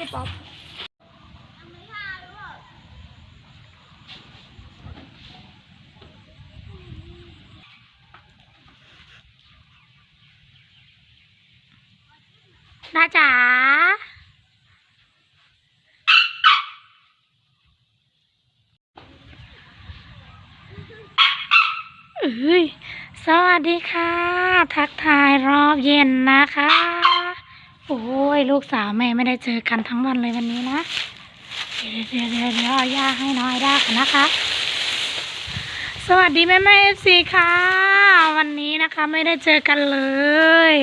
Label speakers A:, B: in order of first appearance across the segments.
A: นี่ป๊อปนาจ๋าเอ้ย สวัสดีค่ะ ทักทายรอบเย็นนะคะ โอ้ยลูกสาวแม่ไม่ได้เจอกันทั้งวันเลยวันนี้นะ เดี๋ยวเดี๋ยวเดี๋ยวเอาย่าให้น้อยได้กันนะคะ สวัสดีแม่แม่เอฟซีค่ะ วันนี้นะคะไม่ได้เจอกันเลย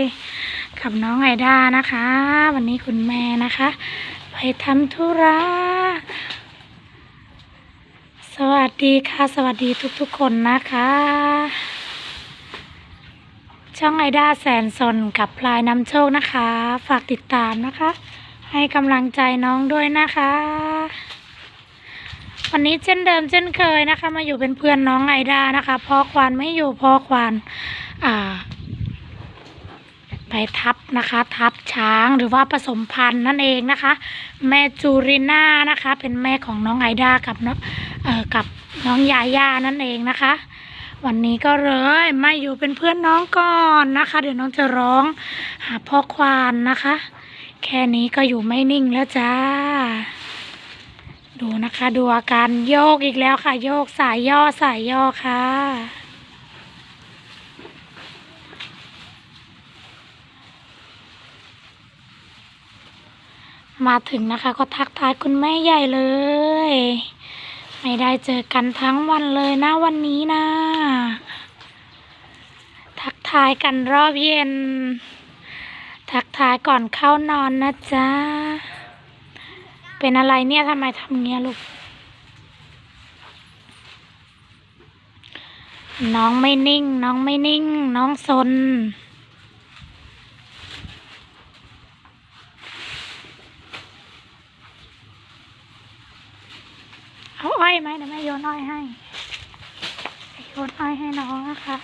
A: กับน้องไอด้านะคะ วันนี้คุณแม่นะคะ ไปทำธุระสวัสดีค่ะ สวัสดีทุกๆคนนะคะ ช่องไอด้าแสนสนกับพลายนำโชคนะคะ ฝากติดตามนะคะ ให้กำลังใจน้องด้วยนะคะ วันนี้เช่นเดิมเช่นเคยนะคะ มาอยู่เป็นเพื่อนน้องไอด้านะคะพ่อควานไม่อยู่พ่อควานอ่าไปทับนะคะ ทับช้างหรือว่าผสมพันธุ์นั่นเองนะคะ แม่จูริน่านะคะ เป็นแม่ของน้องไอด้ากับน้องเอ่อกับน้องยาย่านั่นเองนะคะ วันนี้ก็เลยมาอยู่เป็นเพื่อนน้องก่อนนะคะ เดี๋ยวน้องจะร้องหาพ่อควานนะคะ แค่นี้ก็อยู่ไม่นิ่งแล้วจ้า ดูนะคะ ดูอาการโยกอีกแล้วค่ะ โยกสายย่อสายย่อค่ะมาถึงนะคะก็ทักทายคุณแม่ใหญ่เลย ไม่ได้เจอกันทั้งวันเลยนะวันนี้นะ ทักทายกันรอบเย็น ทักทายก่อนเข้านอนนะจ๊ะ เป็นอะไรเนี่ยทำไมทำเงี้ยลูก น้องไม่นิ่ง น้องไม่นิ่ง น้องซน เอาอ้อย ไหมเดี๋ยวแม่โยนอ้อยให้โยนอ้อยให้น้องนะคะ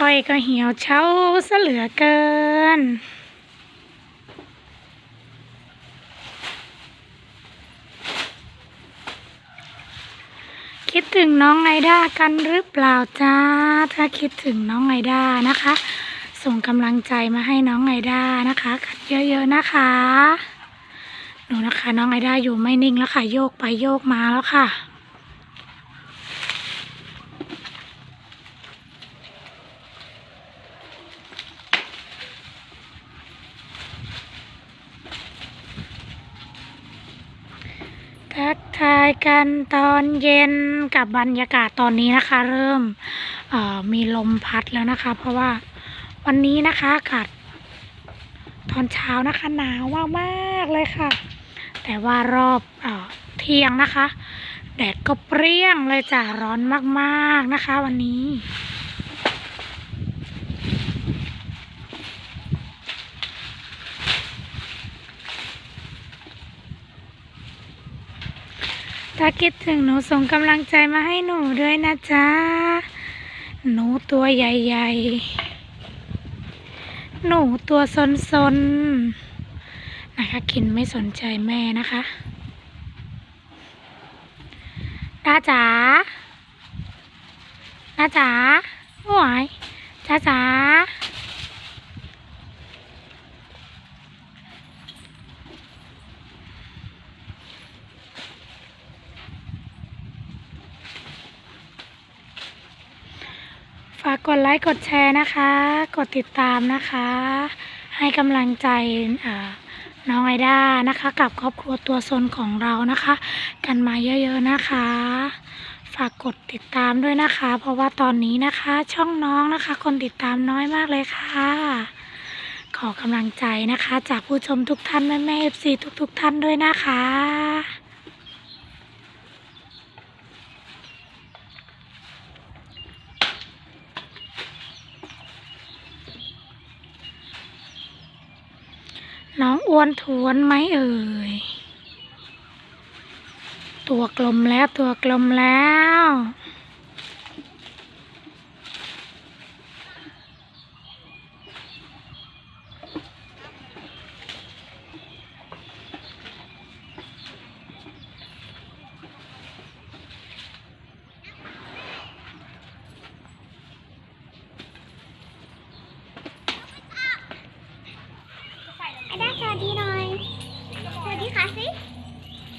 A: อ้อยก็เหี่ยวเฉาซะเหลือเกิน คิดถึงน้องไอด้ากันหรือเปล่าจ้า ถ้าคิดถึงน้องไอด้านะคะ ส่งกำลังใจมาให้น้องไอด้านะคะกันเยอะๆนะคะหนูนะคะ น้องไอด้าอยู่ไม่นิ่งแล้วค่ะ โยกไปโยกมาแล้วค่ะทักทายกันตอนเย็นกับบรรยากาศตอนนี้นะคะ เริ่มมีลมพัดแล้วนะคะ เพราะว่า วันนี้นะคะอากาศตอนเช้านะคะหนาวมากๆเลยค่ะ แต่ว่ารอบเออเที่ยงนะคะ แดดก็เปรี้ยงเลยจ้ะร้อนมากๆนะคะ วันนี้ถ้าคิดถึงหนูส่งกำลังใจมาให้หนูด้วยนะจ๊ะ หนูตัวใหญ่ ๆ หนูตัวซนๆนะคะกินไม่สนใจแม่นะคะตาจ๋าตาจ๋าหวายจ้าจ๋าากกดไลค์กดแชร์นะคะ กดติดตามนะคะ ให้กำลังใจน้องไอด้านะคะ กับครอบครัวตัวซนของเรานะคะ กันมาเยอะๆนะคะ ฝากกดติดตามด้วยนะคะ เพราะว่าตอนนี้นะคะ ช่องน้องนะคะ คนติดตามน้อยมากเลยค่ะ ขอกำลังใจนะคะ จากผู้ชมทุกท่านแม่แม่เอฟซีทุกๆ ท่านด้วยนะคะ น้องอ้วนทวนไหมเอ่ย ตัวกลมแล้วตัวกลมแล้ว
B: ด้าสวัสดีหน่อย สวัสดีค่ะสิ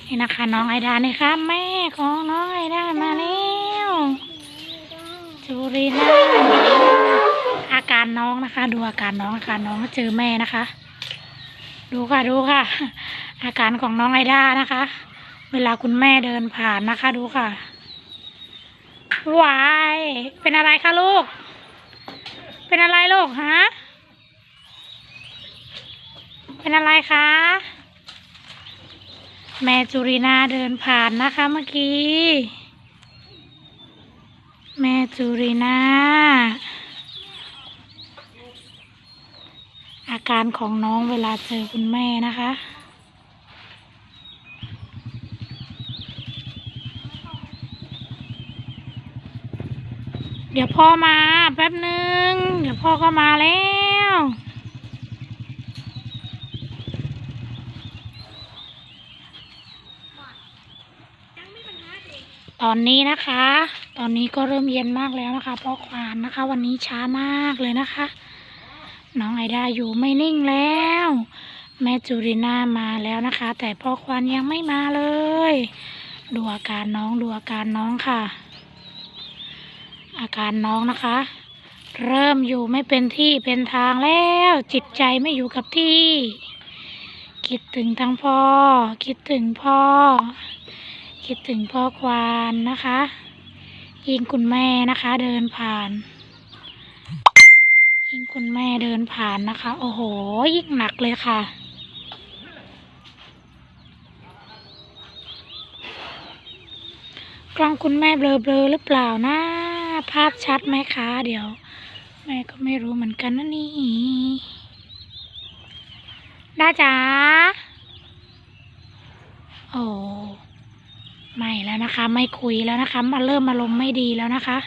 A: นี่นะคะน้องไอดานี่ค่ะแม่ของน้องไอดามาแล้วจูรีน่าอาการน้องนะคะ ดูอาการน้องอาการน้องเจอแม่นะคะ ดูค่ะดูค่ะ อาการของน้องไอดานะคะ เวลาคุณแม่เดินผ่านนะคะ ดูค่ะวายเป็นอะไรคะลูก เป็นอะไรลูกฮะ เป็นอะไรคะ แม่จุรินาเดินผ่านนะคะเมื่อกี้ แม่จุรินาอาการของน้องเวลาเจอคุณแม่นะคะเดี๋ยวพ่อมาแป๊บหนึ่งเดี๋ยวพ่อก็มาแล้ว อนนี้นะคะ ตอนนี้ก็เริ่มเย็นมากแล้วนะคะพ่อควานนะคะ วันนี้ช้ามากเลยนะคะ น้องไอดาอยู่ไม่นิ่งแล้ว แม่จูริน่ามาแล้วนะคะ แต่พ่อควานยังไม่มาเลย ดูอาการน้องดูอาการน้องค่ะ อาการน้องนะคะ เริ่มอยู่ไม่เป็นที่เป็นทางแล้ว จิตใจไม่อยู่กับที่ คิดถึงทั้งพ่อ คิดถึงพ่อ คิดถึงพ่อควานนะคะ ยิงคุณแม่นะคะเดินผ่าน ยิงคุณแม่เดินผ่านนะคะ โอ้โห ยิ่งหนักเลยค่ะกล้องคุณแม่เบลอๆหรือเปล่านะ ภาพชัดไหมคะ เดี๋ยว แม่ก็ไม่รู้เหมือนกันนะนี่ด้าจ๋าโอ้ ไม่แล้วนะคะ ไม่คุยแล้วนะคะมาเริ่มอารมณ์ไม่ดีแล้วนะคะ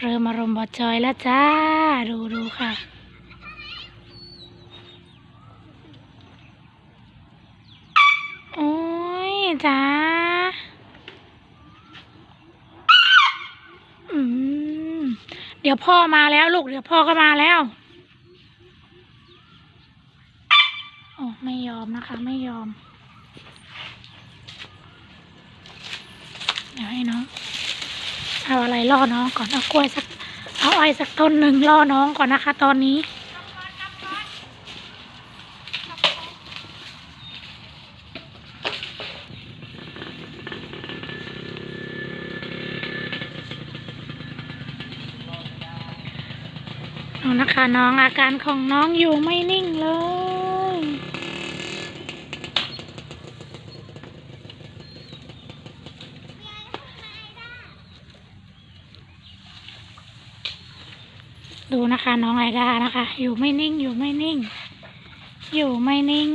A: เริ่มอารมณ์บอจอยแล้วจ้า ดูดูค่ะโอ้ยจ้าอืมเดี๋ยวพ่อมาแล้วลูกเดี๋ยวพ่อก็มาแล้วโอ้ไม่ยอมนะคะ ไม่ยอม ดี๋ยวให้น้อง เอาอะไรล่อน้องก่อนเอากล้วยสัก เอาอ้อยสักต้นหนึ่งล่อน้องก่อนนะคะ ตอนนี้น้องนะคะน้องอาการของน้องอยู่ไม่นิ่งเลย ดูนะคะน้องไอดานะคะ อยู่ไม่นิ่งอยู่ไม่นิ่ง อยู่ไม่นิ่ง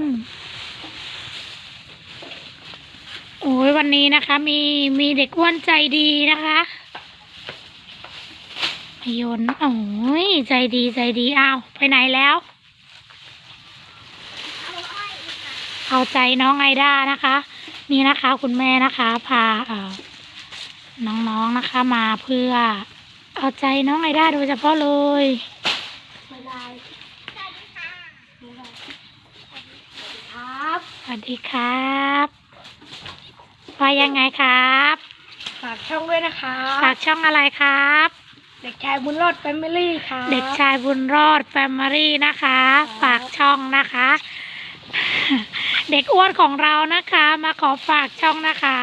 A: โอ้ยวันนี้นะคะ มีมีเด็กอ้วนใจดีนะคะยนโอ้ยใจดีใจดีอ้าวไปไหนแล้ว
B: เอา
A: ใจน้องไอดานะคะ นี่นะคะ คุณแม่นะคะ พาเอ่อน้องๆนะคะ มาเพื่อ เอาใจน้องไอด้าโดยเฉพาะเลย
B: บ๊ายบายสวัสดีค่ะ
A: ครับสวัสดีครับว่ายังไงครับ
B: ฝากช่องด้วยนะคะ
A: ฝากช่องอะไรครับ
B: เด็กชายบุญรอดแฟมิลี่ค่ะ
A: เด็กชายบุญรอดแฟมิลี่นะคะ ฝากช่องนะคะ เด็กอ้วนของเรานะคะมาขอฝากช่องนะคะ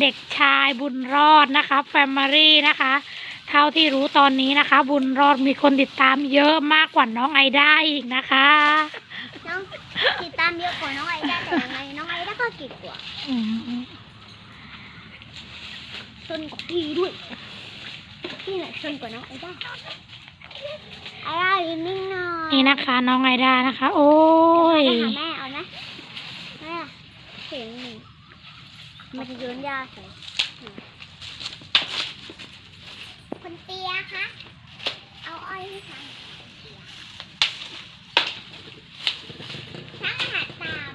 A: เด็กชายบุญรอดนะคะแฟมิลี่นะคะเท่าที่รู้ตอนนี้นะคะ บุญรอดมีคนติดตามเยอะมากกว่าน้องไอด้าอีกนะคะ
B: น้องติดตามเยอะกว่าน้องไอด้าแต่ยังไงน้องไอด้าก็เก่งกว่า
A: อืม
B: ชนกว่าพี่ด้วยพี่ไหนชนกว่าน้องไอด้าไอด้ายืนนิ่งหน่อย
A: นี่นะคะ น้องไอด้านะคะ โอ้ย
B: ไปหาแม่เอาไหมแม่เสียงหนึ่งมันจะโยนยาใส่คุณเตียคะเอาอ้อยให้ฉันช่างอาหารตาม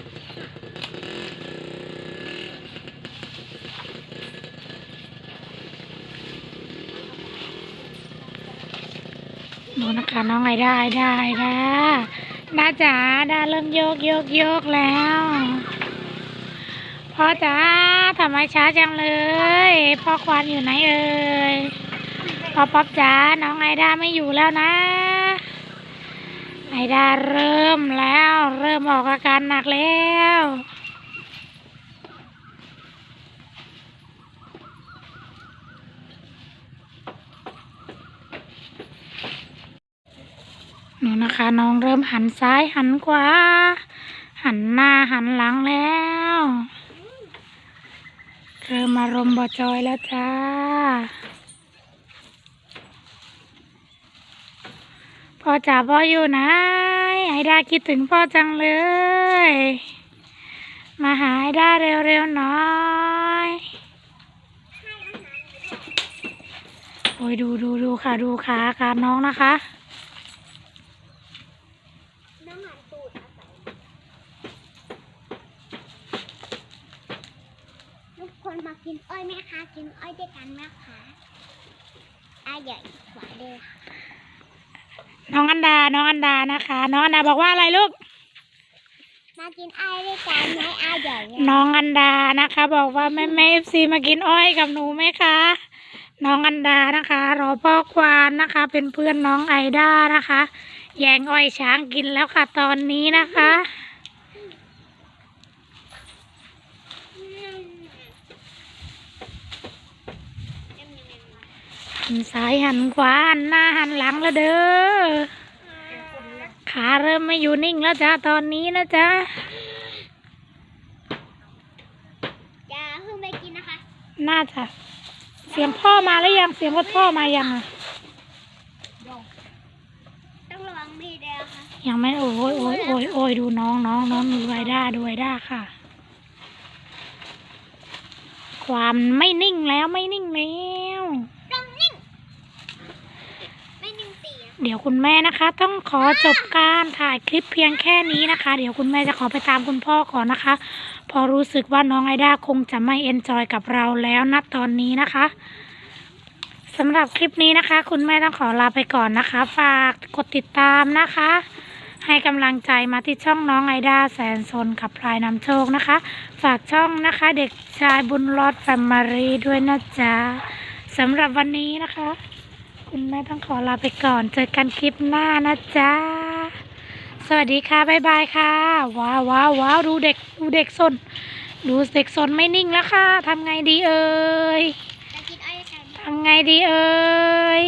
A: ดูนะ คะน้องไอด้าไอด้าไอด้าดาจ๋าดาเริ่มโยกโยกโยกแล้วพ่อจ๋าทำไมช้าจังเลยพ่อควานอยู่ไหนเอ่ยพ่อป๊อปจ๋าน้องไอดาไม่อยู่แล้วนะไอดาเริ่มแล้ว เริ่มออกอาการหนักแล้ว หนูนะคะ น้องเริ่มหันซ้ายหันขวา หันหน้าหันหลังแล้ว เริ่มอารมณ์บอจอยแล้วจ้า พ่อจ๋าพ่ออยู่ไหนไอดาคิดถึงพ่อจังเลย มาหาไอดาเร็วๆหน่อยโอ้ยดูดูดูค่ะดูขาการน้องนะคะ
B: น้องหันตูดอาศัยทุก คนมากินอ้อยไหมคะ กินอ้อยด้วยกันไหมคะอาใหญ่หวานเลยค่ะ
A: น้องอันดา น้องอันดานะคะ น้องอันดาบอกว่าอะไรลูก
B: มากินอ้อยด้วยกันไหมอาใหญ่เนี่ย
A: น้องอันดานะคะ บอกว่าแม่แม่เอฟซีมากินอ้อยกับหนูไหมคะ น้องอันดานะคะ รอพ่อควานนะคะ เป็นเพื่อนน้องไอด้านะคะ แย่งอ้อยช้างกินแล้วค่ะตอนนี้นะคะ หันซ้ายหันขวาหันหน้าหันหลังแล้วเด้อขาเริ่มไม่อยู่นิ่งแล้วจ้าตอนนี้นะจ๊ะ
B: อย่าเพิ่งไปกินนะคะ
A: น่าจะเสียงพ่อมาแล้วยังเสียงรถพ่อมายังอะ
B: ต้องระวังพี่เดียวค่ะ
A: ยังไม่โอ้ยโอ้ยโอ้ยโอ้ยดูน้องน้องน้องดูไอด้าดูไอด้าค่ะ ความไม่นิ่งแล้วไม่นิ่งแล้ว
B: ต้องนิ่ง ไม่นิ่งตีอะ
A: เดี๋ยวคุณแม่นะคะ ต้องขอจบการถ่ายคลิปเพียงแค่นี้นะคะ เดี๋ยวคุณแม่จะขอไปตามคุณพ่อก่อนนะคะ พอรู้สึกว่าน้องไอด้าคงจะไม่เอนจอยกับเราแล้วณตอนนี้นะคะสำหรับคลิปนี้นะคะ คุณแม่ต้องขอลาไปก่อนนะคะ ฝากกดติดตามนะคะ ให้กำลังใจมาที่ช่องน้องไอด้าแสนสนกับพลายนำโชคนะคะ ฝากช่องนะคะ เด็กชายบุญรอดแฟมิลีด้วยนะจ๊ะสำหรับวันนี้นะคะ คุณแม่ต้องขอลาไปก่อน เจอกันคลิปหน้านะจ๊ะ สวัสดีค่ะ บ๊ายบายค่ะ ว้าวว้าวว้าวดูเด็กดูเด็กสน ดูเด็กสนไม่นิ่งแล้วค่ะทำไงดีเอ่ย
B: จะกินอ้อย
A: ทำไงดีเอ่ย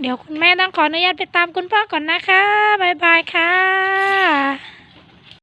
A: เดี๋ยวคุณแม่ต้องขออนุญาตไปตามคุณพ่อก่อนนะคะ บ๊ายบายค่ะ